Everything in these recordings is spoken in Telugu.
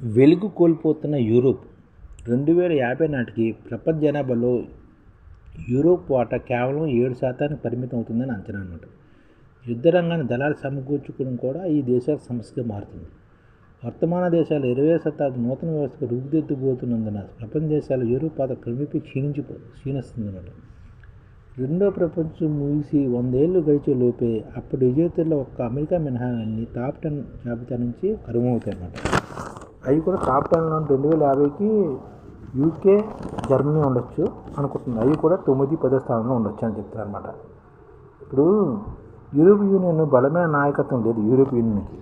వెలుగు కోల్పోతున్న యూరోప్. రెండు వేల యాభై నాటికి ప్రపంచ జనాభాలో యూరోప్ వాటా కేవలం ఏడు శాతానికి పరిమితం అవుతుందని అంచనా అన్నమాట. యుద్ధ రంగాన్ని దళాలు సమకూర్చుకోవడం కూడా ఈ దేశాల సమస్యగా మారుతుంది. వర్తమాన దేశాలు ఇరవై శతాబ్దం నూతన వ్యవస్థకు రూపుదిద్దుబోతున్నందున ప్రపంచ దేశాలు యూరోప్ పాత్ర క్రమేపీ క్షీణించిపో క్షీణిస్తుందన్నమాట రెండో ప్రపంచం ముగిసి వందేళ్ళు గడిచే లోపే అప్పటి విజేతల్లో ఒక్క అమెరికా మినహా అన్ని టాప్ టెన్ జాబితా నుంచి కరువవుతాయి అన్నమాట అవి కూడా టాప్ టెన్లో రెండు వేల యాభైకి యూకే జర్మనీ ఉండొచ్చు అనుకుంటుంది అవి కూడా తొమ్మిది పదో స్థానంలో ఉండొచ్చు అని చెప్తారు అనమాట ఇప్పుడు యూరోప్ యూనియన్ బలమైన నాయకత్వం లేదు యూరోప్ యూనియన్కి.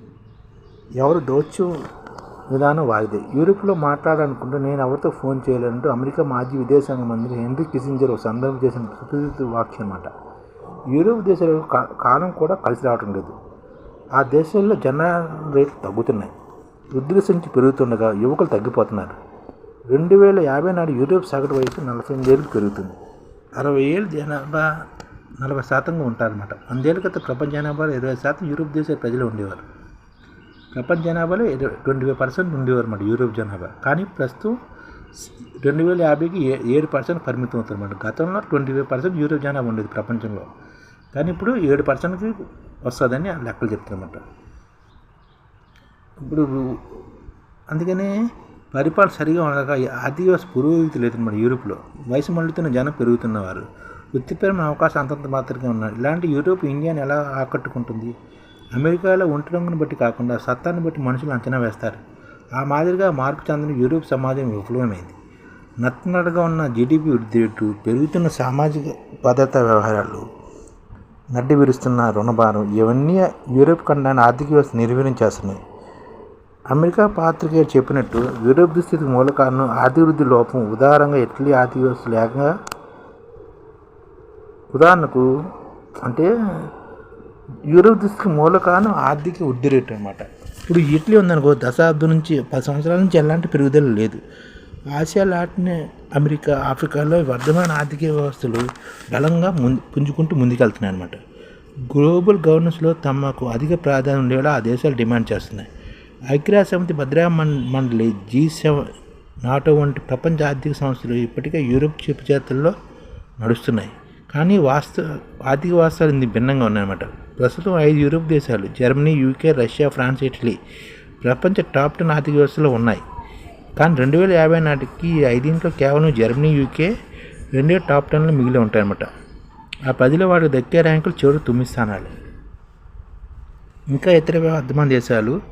ఎవరు దోచు విధానం వారిదే. యూరోప్లో మాట్లాడాలనుకుంటే నేను ఎవరితో ఫోన్ చేయలేనంటూ అమెరికా మాజీ విదేశాంగ మంత్రి హెన్రీ కిసింజర్ ఒక సందర్భం చేసిన సుప్రీత వాక్యం అనమాట యూరోప్ దేశాలకు కాలం కూడా కలిసి రావటం లేదు. ఆ దేశాల్లో జనాభా రేట్లు తగ్గుతున్నాయి. వృద్ధుల సంఖ్య పెరుగుతుండగా యువకులు తగ్గిపోతున్నారు. రెండు వేల యాభై నాడు యూరోప్ సగటు వయసు నలభై ఎనిమిది ఏళ్ళకి పెరుగుతుంది. అరవై ఏళ్ళు జనాభా నలభై శాతంగా ఉంటారన్నమాట. వందేళ్ళ క్రితం ప్రపంచ జనాభాలో ఇరవై శాతం యూరోప్ దేశాల ప్రజలు ఉండేవారు. ప్రపంచ జనాభాలో ఇరవై ట్వంటీ ఫైవ్ పర్సెంట్ ఉండేవారు అన్నమాట యూరోప్ జనాభా. కానీ ప్రస్తుతం రెండు వేల యాభైకి ఏ ఏడు పర్సెంట్ పరిమితం అవుతుందన్నమాట గతంలో ట్వంటీ ఫైవ్ పర్సెంట్ యూరోప్ జనాభా ఉండేది ప్రపంచంలో. కానీ ఇప్పుడు ఏడు పర్సెంట్కి వస్తుందని ఆ లెక్కలు చెప్తారన్నమాట ఇప్పుడు అందుకనే పరిపాలన సరిగా ఉండక ఆర్థిక వ్యవస్థ పురోగతి మన యూరోప్లో. వయసు మళ్ళుతున్న జనం పెరుగుతున్నవారు. వృత్తిపరమైన అవకాశం అంతంత మాత్రమే ఉన్నారు ఇలాంటి యూరోప్ ఇండియాని ఎలా ఆకట్టుకుంటుంది? అమెరికాలో ఉండటం రంగును బట్టి కాకుండా సత్తాన్ని బట్టి మనుషులు అంచనా వేస్తారు. ఆ మాదిరిగా మార్పు చెందిన యూరోప్ సమాజం విఫలమైంది. నత్తనడగా ఉన్న జీడిపి వృద్ధి రేటు పెరుగుతున్న సామాజిక భద్రతా వ్యవహారాలు నడ్డి విరుస్తున్న రుణభారం ఇవన్నీ యూరోప్ ఖండాన్ని ఆర్థిక వ్యవస్థ నిర్వీర్యం చేస్తున్నాయి. అమెరికా పాత్రికేయులు చెప్పినట్టు యూరోప్ దుస్థితికి మూల కారణం ఆర్థిక లోపం. ఉదాహరణగా ఇటలీ ఆర్థిక వ్యవస్థ లేక ఉదాహరణకు అంటే యూరోప్ దుస్థితికి మూల కారణం ఆర్థిక వృద్ధి రేటు అనమాట ఇప్పుడు ఇటలీ ఉందనుకో దశాబ్దం నుంచి పది సంవత్సరాల నుంచి ఎలాంటి పెరుగుదల లేదు. ఆసియా లాటిన్ అమెరికా ఆఫ్రికాలో వర్ధమాన ఆర్థిక వ్యవస్థలు బలంగా ముందు పుంజుకుంటూ ముందుకెళ్తున్నాయి అనమాట గ్లోబల్ గవర్నెన్స్లో తమకు అధిక ప్రాధాన్యం ఉండేలా ఆ దేశాలు డిమాండ్ చేస్తున్నాయి. ఐక్యరాజ్య సమితి భద్రా మండలి జీ సెవెన్ నాటో వంటి ప్రపంచ ఆర్థిక సంస్థలు ఇప్పటికే యూరోప్ చెప్పు చేతుల్లో నడుస్తున్నాయి. కానీ వాస్తవ ఆర్థిక వాస్తవాలు ఇది భిన్నంగా ఉన్నాయన్నమాట. ప్రస్తుతం ఐదు యూరోప్ దేశాలు Germany UK Russia France Italy ప్రపంచ టాప్ టెన్ ఆర్థిక వ్యవస్థలో ఉన్నాయి. కానీ రెండు వేల యాభై నాటికి ఈ ఐదింట్లో కేవలం జర్మనీ యూకే రెండే టాప్ టెన్లో మిగిలి ఉంటాయన్నమాట. ఆ పదిలో వాటికి దక్కే ర్యాంకులు చివరి తొమ్మిది స్థానాలు. ఇంకా ఇతర అర్థమైన దేశాలు